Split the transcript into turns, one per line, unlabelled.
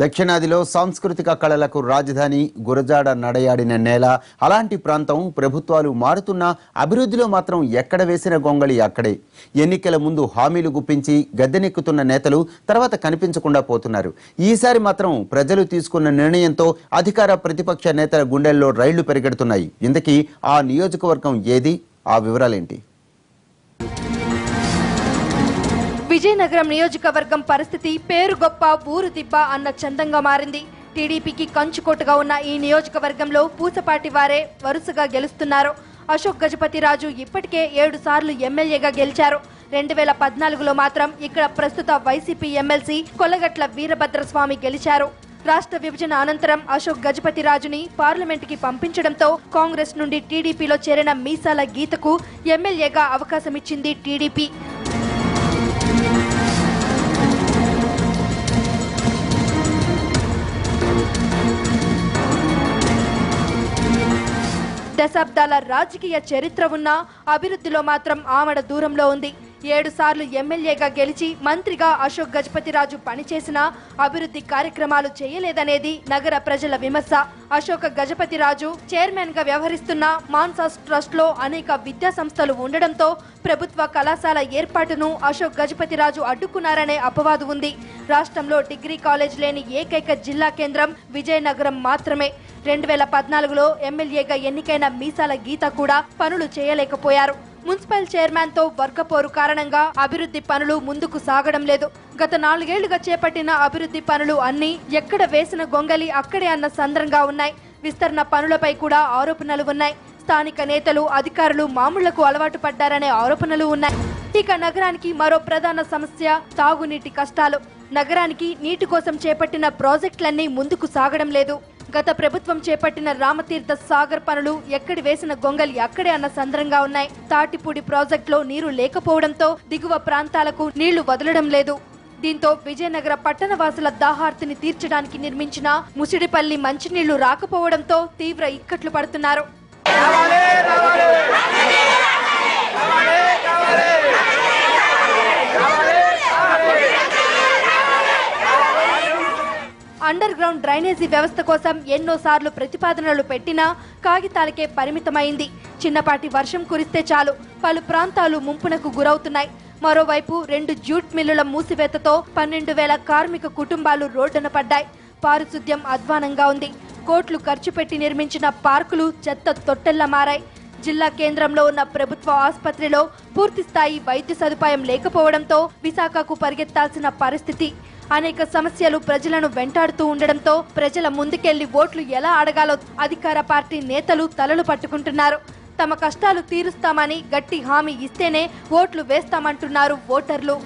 దక్షిణాదిలో సాంస్కృతిక కళలకు రాజధాని గురజాడ నడయాడిన నేల. అలాంటి ప్రాంతం ప్రభుత్వాలు మారుతున్నా అభివృద్ధిలో మాత్రం ఎక్కడ వేసిన గొంగళి అక్కడే. ఎన్నికల ముందు హామీలు గుప్పించి గద్దెనెక్కుతున్న నేతలు తర్వాత కనిపించకుండా పోతున్నారు. ఈసారి మాత్రం ప్రజలు తీసుకున్న నిర్ణయంతో అధికార ప్రతిపక్ష నేతల గుండెల్లో రైళ్ళు పెరిగెడుతున్నాయి. ఇంతకీ ఆ నియోజకవర్గం ఏది? ఆ వివరాలేంటి?
విజయనగరం నియోజకవర్గం పరిస్థితి పేరు గొప్ప ఊరు దిబ్బ అన్న చందంగా మారింది. టీడీపీకి కంచుకోటగా ఉన్న ఈ నియోజకవర్గంలో పూసపాటి వారే వరుసగా గెలుస్తున్నారు. అశోక్ గజపతిరాజు ఇప్పటికే ఏడు సార్లు ఎమ్మెల్యేగా గెలిచారు. రెండు వేల పద్నాలుగులో మాత్రం ఇక్కడ ప్రస్తుత వైసీపీ ఎమ్మెల్సీ కొల్లగట్ల వీరభద్రస్వామి గెలిచారు. రాష్ట్ర విభజన అనంతరం అశోక్ గజపతిరాజుని పార్లమెంటుకి పంపించడంతో కాంగ్రెస్ నుండి టీడీపీలో చేరిన మీసాల గీతకు ఎమ్మెల్యేగా అవకాశమిచ్చింది టీడీపీ. దశాబ్దాల రాజకీయ చరిత్ర ఉన్న అభివృద్ధిలో మాత్రం ఆమడ దూరంలో ఉంది. ఏడు సార్లు ఎమ్మెల్యేగా గెలిచి మంత్రిగా అశోక్ గజపతిరాజు పనిచేసినా అభివృద్ధి కార్యక్రమాలు చేయలేదనేది నగర ప్రజల విమర్శ. అశోక్ గజపతిరాజు చైర్మన్గా వ్యవహరిస్తున్న మాన్సాస్ ట్రస్ట్లో అనేక విద్యా సంస్థలు ఉండడంతో ప్రభుత్వ కళాశాల ఏర్పాటును అశోక్ గజపతిరాజు అడ్డుకున్నారనే అపవాదు ఉంది. రాష్ట్రంలో డిగ్రీ కాలేజ్ లేని ఏకైక జిల్లా కేంద్రం విజయనగరం మాత్రమే. రెండు వేల పద్నాలుగులో ఎమ్మెల్యేగా ఎన్నికైన మీసాల గీత కూడా పనులు చేయలేకపోయారు. మున్సిపల్ చైర్మన్తో వర్గపోరు కారణంగా అభివృద్ధి పనులు ముందుకు సాగడం లేదు. గత నాలుగేళ్ళుగా చేపట్టిన అభివృద్ధి పనులు అన్ని ఎక్కడ వేసిన గొంగలి అక్కడే అన్న సంద్రంగా ఉన్నాయి. విస్తరణ పనులపై కూడా ఆరోపణలు ఉన్నాయి. స్థానిక నేతలు అధికారులు మామూళ్ళకు అలవాటు పడ్డారనే ఆరోపణలు ఉన్నాయి. ఇక నగరానికి మరో ప్రధాన సమస్య తాగునీటి కష్టాలు. నగరానికి నీటి కోసం చేపట్టిన ప్రాజెక్టులన్నీ ముందుకు సాగడం లేదు. గత ప్రభుత్వం చేపట్టిన రామతీర్థ సాగర్ పనులు ఎక్కడి వేసిన గొంగలి అక్కడే అన్న సంద్రంగా ఉన్నాయి తాటిపూడి ప్రాజెక్టులో నీరు లేకపోవడంతో దిగువ ప్రాంతాలకు నీళ్ళు వదలడం లేదు దీంతో విజయనగర పట్టణవాసుల దాహార్తిని తీర్చడానికి నిర్మించిన ముసిడిపల్లి మంచినీళ్ళు రాకపోవడంతో తీవ్ర ఇక్కట్లు పడుతున్నారు అండర్ గ్రౌండ్ డ్రైనేజీ వ్యవస్థ కోసం ఎన్నోసార్లు ప్రతిపాదనలు పెట్టినా కాగితాలకే పరిమితమైంది. చిన్నపాటి వర్షం కురిస్తే చాలు పలు ప్రాంతాలు ముంపునకు గురవుతున్నాయి. మరోవైపు రెండు జూట్ మిల్లుల మూసివేతతో పన్నెండు వేల కార్మిక కుటుంబాలు రోడ్డున పడ్డాయి. పారిశుద్ధ్యం అధ్వానంగా ఉంది. కోట్లు ఖర్చు పెట్టి నిర్మించిన పార్కులు చెత్త తొట్టెల్లా మారాయి. జిల్లా కేంద్రంలో ఉన్న ప్రభుత్వ ఆసుపత్రిలో పూర్తి స్థాయి వైద్య సదుపాయం లేకపోవడంతో విశాఖకు పరిగెత్తాల్సిన పరిస్థితి అనేక సమస్యలు ప్రజలను వెంటాడుతూ ఉండడంతో ప్రజల ముందుకెళ్ళి ఓట్లు ఎలా అడగాలో అధికార పార్టీ నేతలు తలలు పట్టుకుంటున్నారు. తమ కష్టాలు తీరుస్తామని గట్టి హామీ ఇస్తేనే ఓట్లు వేస్తామంటున్నారు ఓటర్లు.